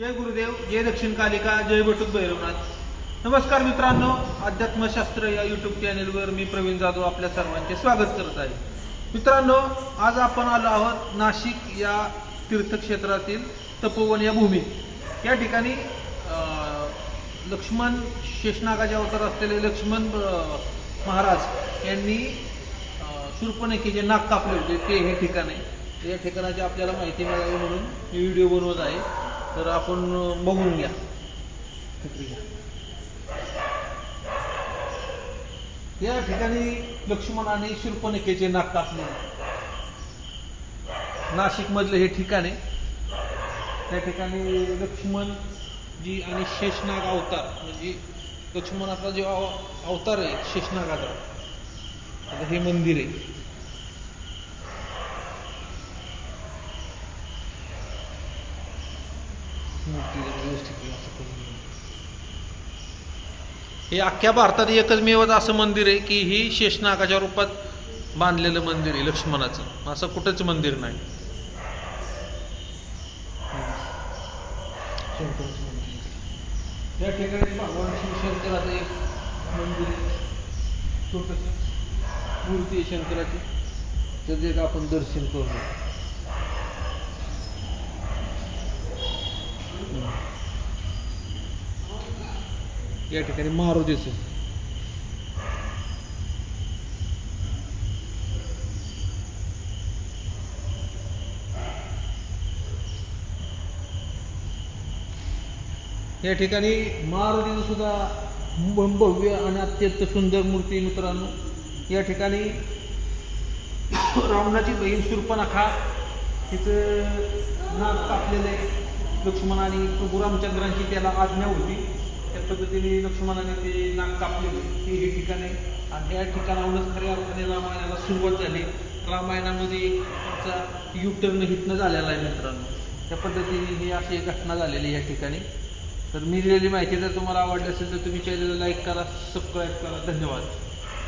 जय गुरुदेव जय दक्षिण कालिका जय बटुक भैरवनाथ. नमस्कार मित्रांनो अध्यात्मशास्त्र या युट्यूब चॅनेलवर मी प्रवीण जाधव आपल्या सर्वांचे स्वागत करत आहे. मित्रांनो आज आपण आलो आहोत नाशिक या तीर्थक्षेत्रातील तपोवन या भूमीत. या ठिकाणी लक्ष्मण शेषनागाचे अवतार असलेले लक्ष्मण महाराज यांनी अं, शूर्पणखीचे नाक कापले होते ते हे ठिकाण आहे. या ठिकाणाची आपल्याला माहिती मिळावी म्हणून मी व्हिडिओ बनवत आहे. तर आपण बघून घ्या. या ठिकाणी लक्ष्मणाने शूर्पणखेचे नाक कापले. नाशिक मधलं हे ठिकाण आहे. त्या ठिकाणी लक्ष्मण जी आणि शेषनाग अवतार म्हणजे लक्ष्मणाचा जो अव- अवतार आहे शेषनागाचा. आता हे मंदिर आहे. मूर्ती जरा व्यवस्थित असं करून हे अख्ख्या भारतात एकच मेवच असं मंदिर आहे की ही शेषनागाच्या रूपात बांधलेलं मंदिर आहे लक्ष्मणाचं. असं कुठंच मंदिर नाही. या ठिकाणी भगवान शिवशंकराचं एक मंदिर आहे. छोटस. मूर्ती आहे शंकराची. त्याचं एक आपण दर्शन करू या ठिकाणी मारुतीचं या ठिकाणी मारुतीचं सुद्धा भव्य आणि अत्यंत सुंदर मूर्ती मित्रांनो. या ठिकाणी रावणाची बहीण सुरपणाखा तिचं नाक कापलेलं आहे. लक्ष्मण आणि प्रभू रामचंद्रांची त्याला आज्ञा होती. त्या पद्धतीने लक्ष्मणाने ते नाक कापलेले ते हे ठिकाण आहे. आणि या ठिकाणाहूनच खऱ्या अर्थाने रामायणाला सुरुवात झाली. रामायणामध्ये त्याचा युटर्न हिटणं झालेला आहे मित्रांनो. त्या पद्धतीने ही अशी एक घटना झालेली या ठिकाणी. तर मी दिलेली माहिती जर तुम्हाला आवडली असेल तर तुम्ही चॅनलला लाईक करा सबस्क्राईब करा. धन्यवाद.